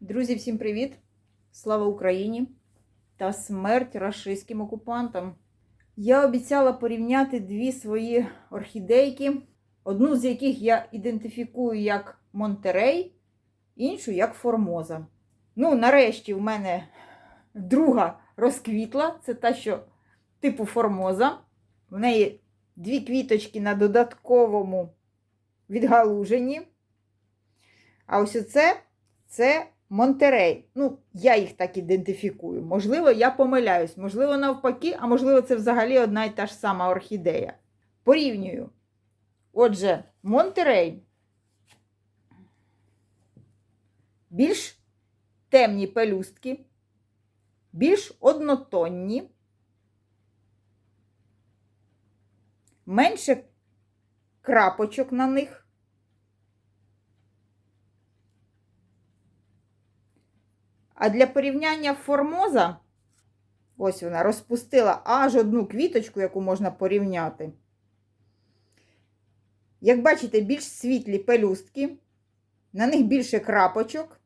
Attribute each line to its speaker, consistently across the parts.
Speaker 1: Друзі, всім привіт! Слава Україні та смерть рашистським окупантам. Я обіцяла порівняти дві свої орхідейки, одну з яких я ідентифікую як Монтерей, іншу як Формоза. Ну, нарешті, в мене друга розквітла, це та, що типу Формоза. В неї дві квіточки на додатковому відгалуженні. А ось оце це Монтерей. Ну, я їх так ідентифікую. Можливо, я помиляюсь, можливо, навпаки, а можливо, це взагалі одна і та ж сама орхідея. Порівнюю. Отже, Монтерей. Більш темні пелюстки, більш однотонні, менше крапочок на них. А для порівняння формоза, ось вона розпустила аж одну квіточку, яку можна порівняти. Як бачите, більш світлі пелюстки, на них більше крапочок.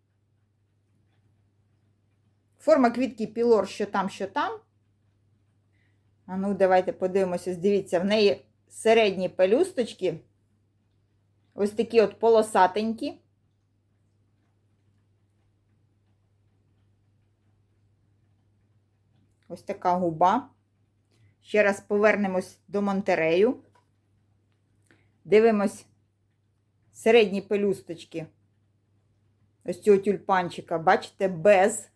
Speaker 1: Форма квітки пілор, що там, що там. А ну, давайте подивимося, дивіться, в неї середні пелюсточки, ось такі от полосатенькі. Ось така губа. Ще раз повернемось до Монтерею. Дивимось середні пелюсточки. Ось цього тюльпанчика, бачите, без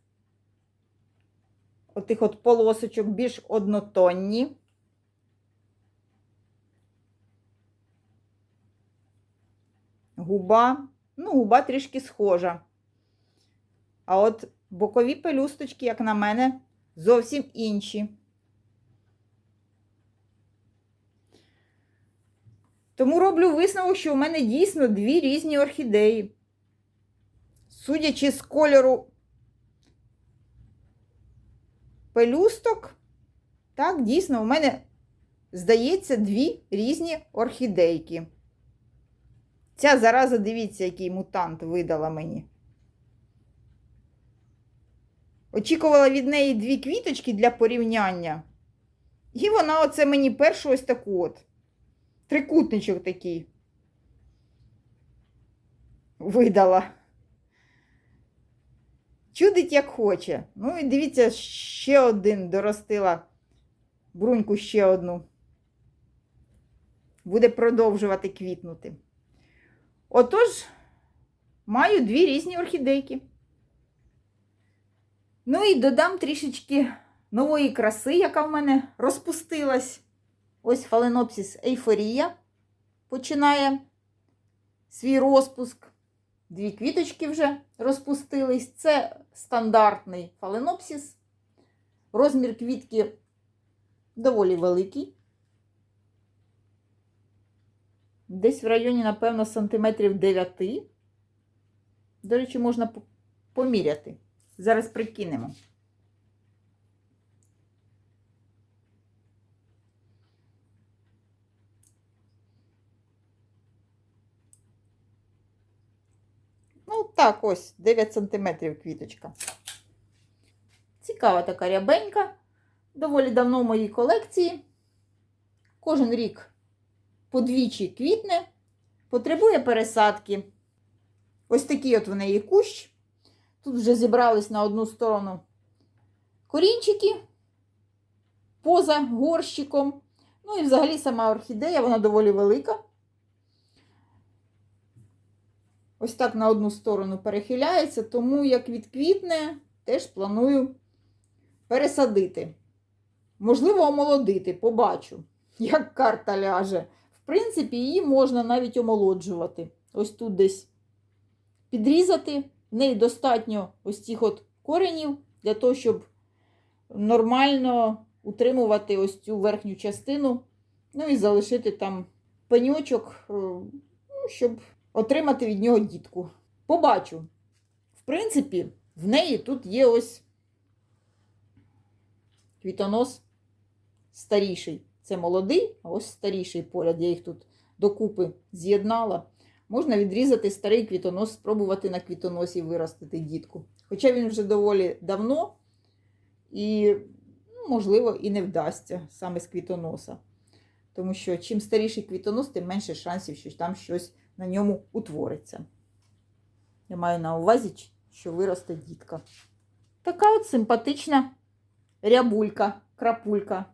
Speaker 1: отих от полосочок більш однотонні. Губа, ну, губа трішки схожа. А от бокові пелюсточки, як на мене, зовсім інші. Тому роблю висновок, що у мене дійсно дві різні орхідеї. Судячи з кольору пелюсток, так, дійсно, у мене, здається, дві різні орхідейки. Ця зараза, дивіться, який мутант видала мені. Очікувала від неї дві квіточки для порівняння. І вона оце мені першу ось таку от. Трикутничок такий. Видала. Чудить, як хоче. Ну і дивіться, ще один доростила бруньку ще одну. Буде продовжувати квітнути. Отож, маю дві різні орхідейки. Ну і додам трішечки нової краси, яка в мене розпустилась. Ось фаленопсис ейфорія починає свій розпуск. Дві квіточки вже розпустились. Це стандартний фаленопсис. Розмір квітки доволі великий. Десь в районі, напевно, сантиметрів 9. До речі, можна поміряти. Зараз прикинемо. Ну, так, ось 9 сантиметрів квіточка. Цікава така рябенька. Доволі давно в моїй колекції. Кожен рік подвічі квітне, потребує пересадки. Ось такий от в неї кущ. Тут вже зібрались на одну сторону корінчики поза горщиком. Ну і взагалі сама орхідея, вона доволі велика. Ось так на одну сторону перехиляється, тому як відквітне, теж планую пересадити. Можливо, омолодити, побачу, як карта ляже. В принципі, її можна навіть омолоджувати. Ось тут десь підрізати. В неї достатньо ось цих от коренів для того, щоб нормально утримувати ось цю верхню частину, ну і залишити там пеньочок, е, ну, щоб отримати від нього дітку. Побачу. В принципі, в неї тут є ось квітонос старіший. Це молодий, а ось старіший поряд. Я їх тут докупи з'єднала. Можна відрізати старий квітонос, спробувати на квітоносі виростити дітку. Хоча він вже доволі давно і, ну, можливо, і не вдасться саме з квітоноса. Тому що чим старіший квітонос, тим менше шансів, що там щось на ньому утвориться. Я маю на увазі, що виросте дітка. Така от симпатична рябулька, крапулька.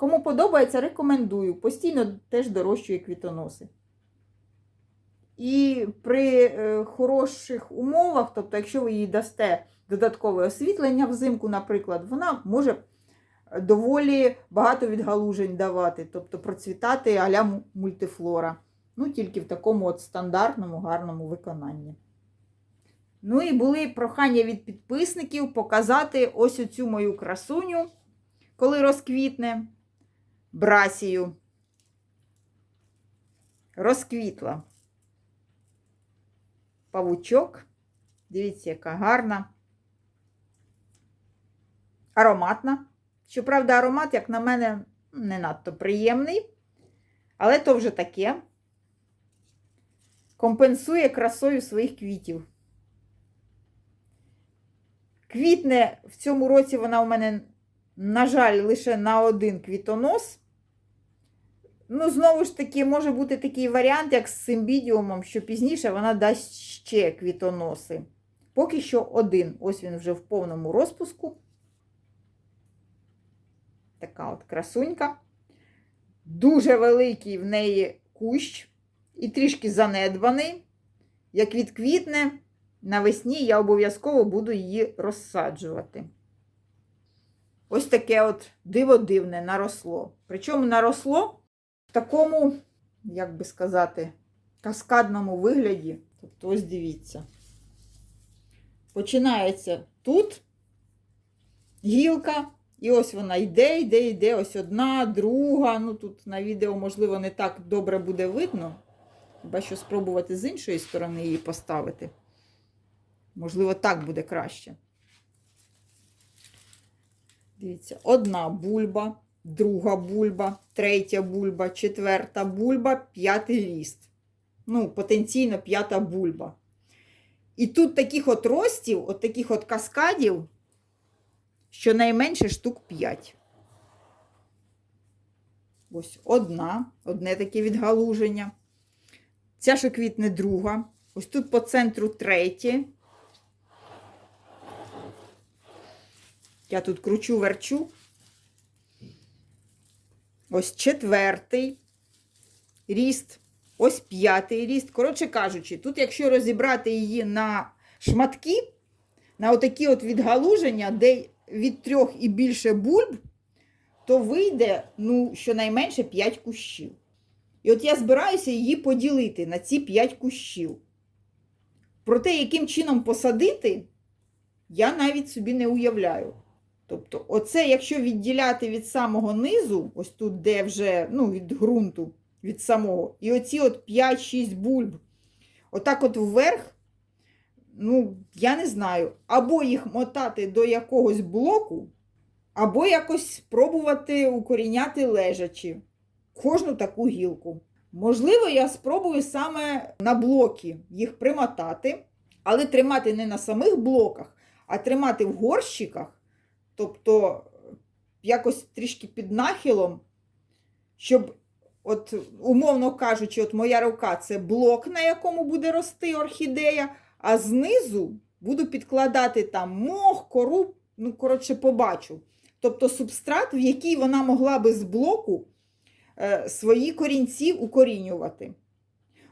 Speaker 1: Кому подобається, рекомендую. Постійно теж дорощує квітоноси. І при е, хороших умовах, тобто, якщо ви їй дасте додаткове освітлення взимку, наприклад, вона може доволі багато відгалужень давати, тобто процвітати аля мультифлора. Ну, тільки в такому от стандартному гарному виконанні. Ну і були прохання від підписників показати ось оцю мою красуню, коли розквітне брасію. Розквітла. Павучок. Дивіться, яка гарна. Ароматна. Щоправда, аромат, як на мене, не надто приємний. Але то вже таке. Компенсує красою своїх квітів. Квітне в цьому році вона у мене, на жаль, лише на один квітонос. Ну, знову ж таки, може бути такий варіант, як з симбідіумом, що пізніше вона дасть ще квітоноси. Поки що один. Ось він вже в повному розпуску. Така от красунька. Дуже великий в неї кущ і трішки занедбаний. Як відквітне, навесні я обов'язково буду її розсаджувати. Ось таке от диво дивне наросло. Причому наросло в такому, як би сказати, каскадному вигляді. Тобто, ось дивіться. Починається тут гілка, і ось вона йде, йде, йде. Ось одна, друга. Ну тут на відео, можливо, не так добре буде видно. Хіба що спробувати з іншої сторони її поставити. Можливо, так буде краще. Дивіться, одна бульба, друга бульба, третя бульба, четверта бульба, п'ятий ріст. Ну, потенційно п'ята бульба. І тут таких от ростів, от таких от каскадів, щонайменше штук 5. Ось одна, одне таке відгалуження. Ця що квітне друга. Ось тут по центру третє. Я тут кручу, верчу. Ось четвертий ріст. Ось п'ятий ріст. Коротше кажучи, тут, якщо розібрати її на шматки, на отакі от відгалуження, де від трьох і більше бульб, то вийде, ну, щонайменше 5 кущів. І от я збираюся її поділити на ці 5 кущів. Про те, яким чином посадити, я навіть собі не уявляю. Тобто, оце, якщо відділяти від самого низу, ось тут, де вже ну, від ґрунту, від самого, і оці от 5-6 бульб, отак от вверх, ну, я не знаю, або їх мотати до якогось блоку, або якось спробувати укоріняти лежачи кожну таку гілку. Можливо, я спробую саме на блоки їх примотати, але тримати не на самих блоках, а тримати в горщиках. Тобто якось трішки під нахилом, щоб, от, умовно кажучи, от моя рука це блок, на якому буде рости орхідея, а знизу буду підкладати там мох, кору, ну, коротше, побачу. Тобто субстрат, в який вона могла би з блоку е, свої корінці укорінювати.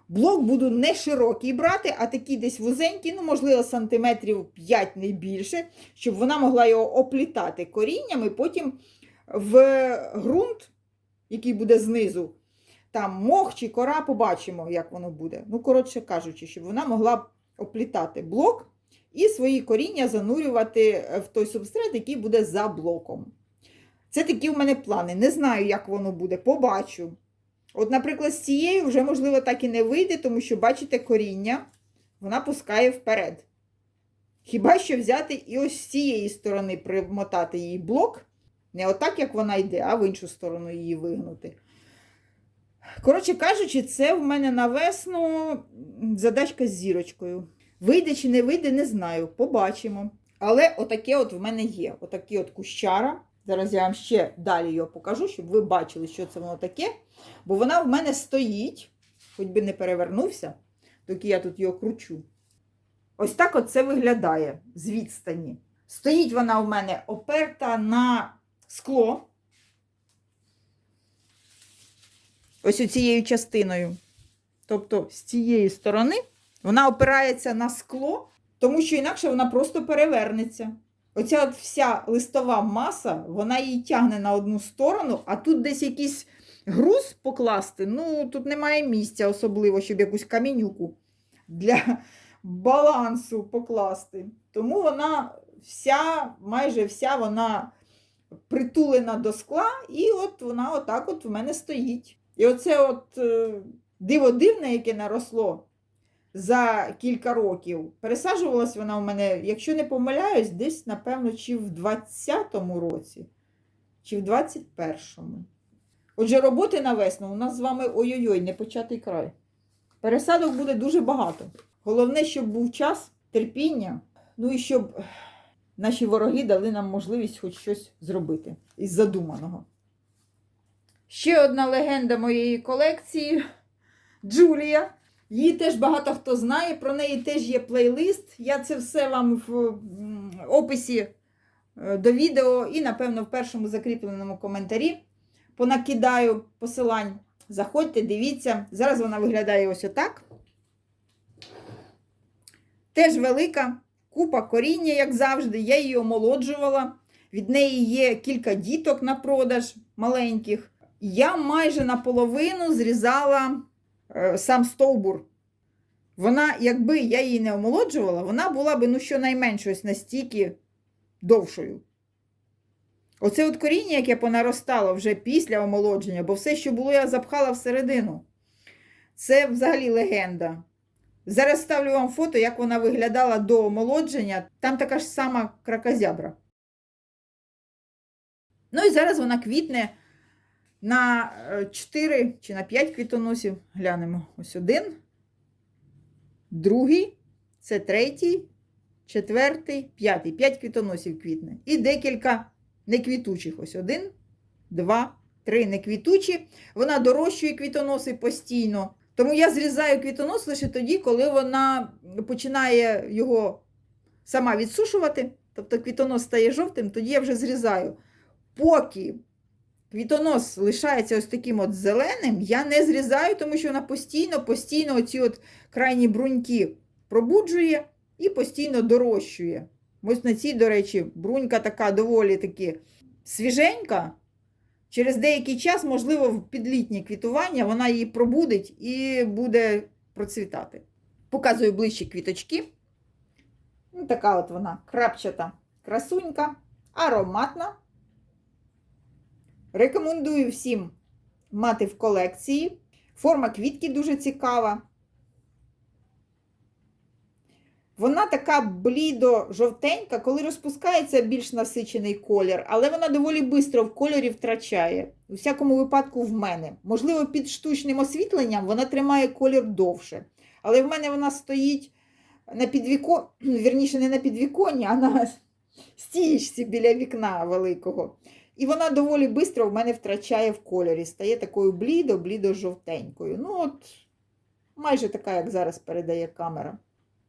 Speaker 1: Блок буду не широкий брати, а такий десь вузенький, ну, можливо, сантиметрів 5 не більше, щоб вона могла його оплітати коріннями, потім в ґрунт, який буде знизу, там мох чи кора, побачимо, як воно буде. Ну, коротше кажучи, щоб вона могла оплітати блок і свої коріння занурювати в той субстрат, який буде за блоком. Це такі в мене плани. Не знаю, як воно буде, побачу. От, наприклад, з цією вже, можливо, так і не вийде, тому що, бачите, коріння вона пускає вперед. Хіба що взяти і ось з цієї сторони примотати її блок. Не отак, як вона йде, а в іншу сторону її вигнути. Коротше кажучи, це в мене на весну задачка з зірочкою. Вийде чи не вийде, не знаю. Побачимо. Але отаке от в мене є. Отакі от кущара. Зараз я вам ще далі його покажу, щоб ви бачили, що це воно таке. Бо вона в мене стоїть, хоч би не перевернувся, доки я тут його кручу. Ось так от це виглядає з відстані. Стоїть вона в мене оперта на скло. Ось оцією частиною. Тобто з цієї сторони вона опирається на скло, тому що інакше вона просто перевернеться. Оця от вся листова маса, вона її тягне на одну сторону, а тут десь якийсь груз покласти. Ну, тут немає місця, особливо, щоб якусь камінюку для балансу покласти. Тому вона вся, майже вся вона притулена до скла, і от вона отак от в мене стоїть. І оце от е, диво дивне, яке наросло за кілька років. Пересаджувалась вона у мене, якщо не помиляюсь, десь, напевно, чи в 20-му році, чи в 21-му. Отже, роботи на весну у нас з вами ой-ой-ой, не початий край. Пересадок буде дуже багато. Головне, щоб був час, терпіння, ну і щоб наші вороги дали нам можливість хоч щось зробити із задуманого. Ще одна легенда моєї колекції Джулія. Її теж багато хто знає, про неї теж є плейлист. Я це все вам в описі е, до відео і, напевно, в першому закріпленому коментарі понакидаю посилань. Заходьте, дивіться. Зараз вона виглядає ось отак. Теж велика купа коріння, як завжди. Я її омолоджувала. Від неї є кілька діток на продаж маленьких. Я майже наполовину зрізала сам стовбур. Вона, якби я її не омолоджувала, вона була б ну, щонайменше ось настільки довшою. Оце от коріння, яке понаростало вже після омолодження, бо все, що було, я запхала всередину. Це взагалі легенда. Зараз ставлю вам фото, як вона виглядала до омолодження. Там така ж сама кракозябра. Ну і зараз вона квітне на 4 чи на 5 квітоносів. Глянемо. Ось один, другий, це третій, четвертий, п'ятий. П'ять квітоносів квітне. І декілька неквітучих. Ось один, два, три неквітучі. Вона дорощує квітоноси постійно. Тому я зрізаю квітонос лише тоді, коли вона починає його сама відсушувати. Тобто квітонос стає жовтим, тоді я вже зрізаю. Поки квітонос лишається ось таким от зеленим, я не зрізаю, тому що вона постійно, постійно оці от крайні бруньки пробуджує і постійно дорощує. Ось на цій, до речі, брунька така доволі таки свіженька. Через деякий час, можливо, в підлітнє квітування вона її пробудить і буде процвітати. Показую ближче квіточки. Ну, така от вона крапчата красунька, ароматна. Рекомендую всім мати в колекції. Форма квітки дуже цікава. Вона така блідо-жовтенька, коли розпускається більш насичений колір, але вона доволі швидко в кольорі втрачає. У всякому випадку, в мене. Можливо, під штучним освітленням вона тримає колір довше. Але в мене вона стоїть на підвіконні, вірніше, не на підвіконні, а на стієчці біля вікна великого. І вона доволі швидко в мене втрачає в кольорі. Стає такою блідо-блідо-жовтенькою. Ну, от, майже така, як зараз передає камера.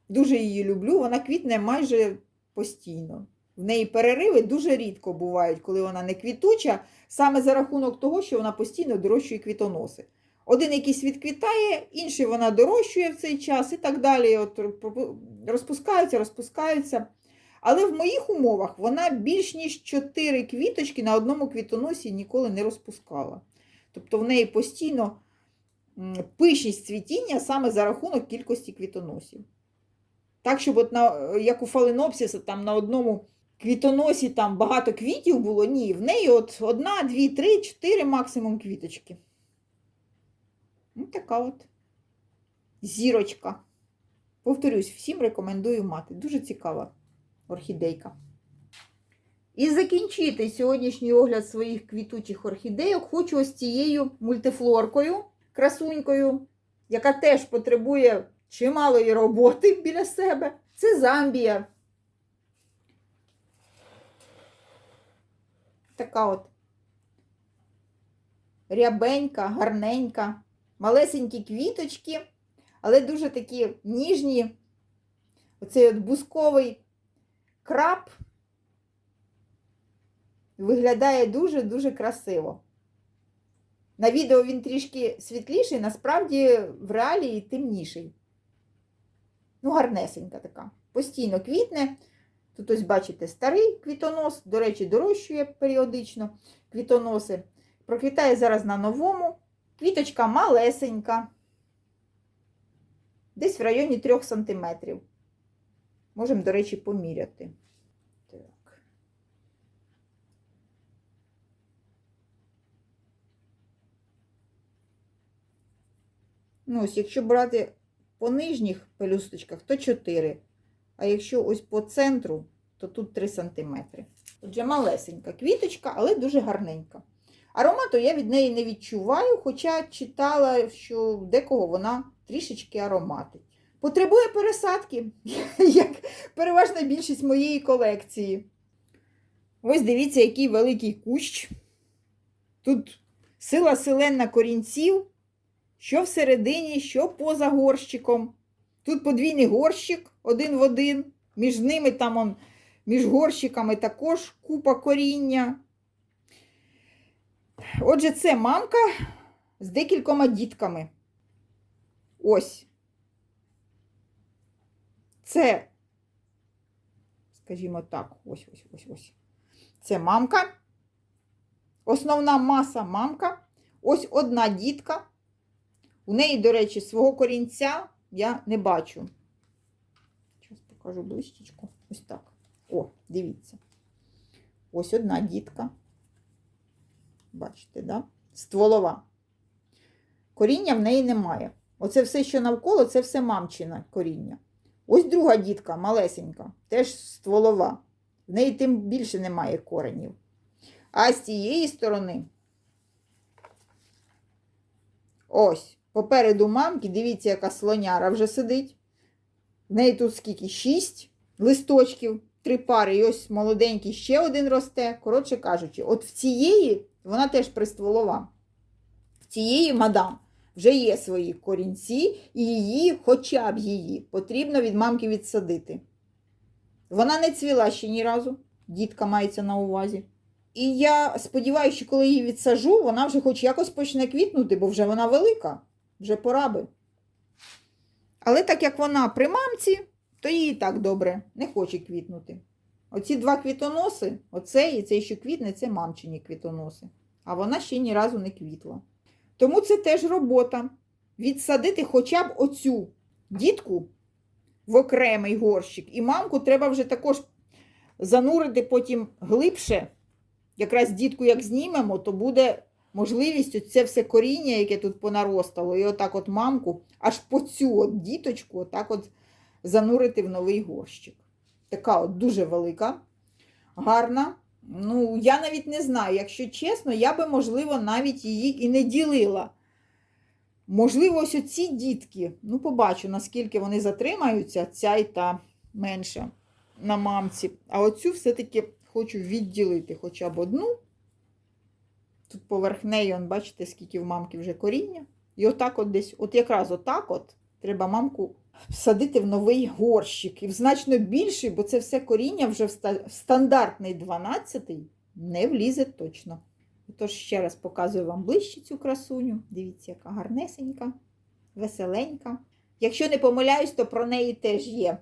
Speaker 1: Дуже її люблю, вона квітне майже постійно. В неї перериви дуже рідко бувають, коли вона не квітуча, саме за рахунок того, що вона постійно дорощує квітоноси. Один якийсь відквітає, інший вона дорощує в цей час і так далі. От Розпускаються, розпускаються. Але в моїх умовах вона більш ніж 4 квіточки на одному квітоносі ніколи не розпускала. Тобто в неї постійно пишність цвітіння саме за рахунок кількості квітоносів. Так, щоб от на, як у фаленопсиса, там на одному квітоносі там багато квітів було, ні, в неї от одна, дві, три, чотири максимум квіточки. Ось така от зірочка. Повторюсь, всім рекомендую мати. Дуже цікава орхідейка. І закінчити сьогоднішній огляд своїх квітучих орхідейок хочу ось цією мультифлоркою, красунькою, яка теж потребує чималої роботи біля себе. Це Замбія. Така от рябенька, гарненька, малесенькі квіточки, але дуже такі ніжні. Оцей от бусковий краб виглядає дуже-дуже красиво. На відео він трішки світліший, насправді в реалії темніший. Ну, гарнесенька така. Постійно квітне. Тут ось, бачите, старий квітонос, до речі, дорощує періодично квітоноси. Проквітає зараз на новому. Квіточка малесенька. Десь в районі 3 см. Можемо, до речі, поміряти. Так. Ну, ось, якщо брати по нижніх пелюсточках, то 4. А якщо ось по центру, то тут 3 см. Отже, малесенька квіточка, але дуже гарненька. Аромату я від неї не відчуваю, хоча читала, що декого вона трішечки ароматить. Потребує пересадки, як переважна більшість моєї колекції. Ось дивіться, який великий кущ. Тут сила селенна корінців, що всередині, що поза горщиком. Тут подвійний горщик один в один. Між ними там он, між горщиками також купа коріння. Отже, це мамка з декількома дітками. Ось. Це, скажімо так, ось ось ось ось. Це мамка. Основна маса мамка. Ось одна дітка. У неї, до речі, свого корінця я не бачу. Зараз покажу ближчечку. Ось так. О, дивіться. Ось одна дітка. Бачите, да? Стволова. Коріння в неї немає. Оце все, що навколо, це все мамчина коріння. Ось друга дітка, малесенька, теж стволова. В неї тим більше немає коренів. А з цієї сторони, ось, попереду мамки, дивіться, яка слоняра вже сидить. В неї тут скільки? Шість листочків, три пари, і ось молоденький ще один росте. Коротше кажучи, от в цієї, вона теж пристволова. В цієї мадам вже є свої корінці, і її, хоча б її, потрібно від мамки відсадити. Вона не цвіла ще ні разу, дітка мається на увазі. І я сподіваюся, що коли її відсажу, вона вже хоч якось почне квітнути, бо вже вона велика, вже пора би. Але так як вона при мамці, то їй так добре, не хоче квітнути. Оці два квітоноси, оцей і цей, що квітне, це мамчині квітоноси. А вона ще ні разу не квітла. Тому це теж робота. Відсадити хоча б оцю дітку в окремий горщик. І мамку треба вже також занурити потім глибше. Якраз дітку, як знімемо, то буде можливість це все коріння, яке тут понаростало, і отак от мамку, аж по цю от діточку, отак от занурити в новий горщик. Така от дуже велика, гарна. Ну, я навіть не знаю, якщо чесно, я би, можливо, навіть її і не ділила. Можливо, ось оці дітки, ну, побачу, наскільки вони затримаються, ця і та менша на мамці. А оцю все-таки хочу відділити хоча б одну. Тут поверх неї, бачите, скільки в мамки вже коріння. І отак от десь, от якраз отак от треба мамку всадити в новий горщик. І в значно більший, бо це все коріння вже в стандартний 12-й не влізе точно. Тож, ще раз показую вам ближче цю красуню. Дивіться, яка гарнесенька, веселенька. Якщо не помиляюсь, то про неї теж є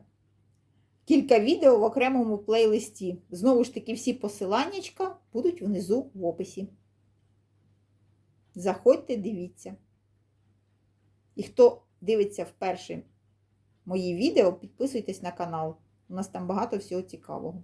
Speaker 1: кілька відео в окремому плейлисті. Знову ж таки, всі посиланнячка будуть внизу в описі. Заходьте, дивіться. І хто дивиться вперше мої відео, підписуйтесь на канал. У нас там багато всього цікавого.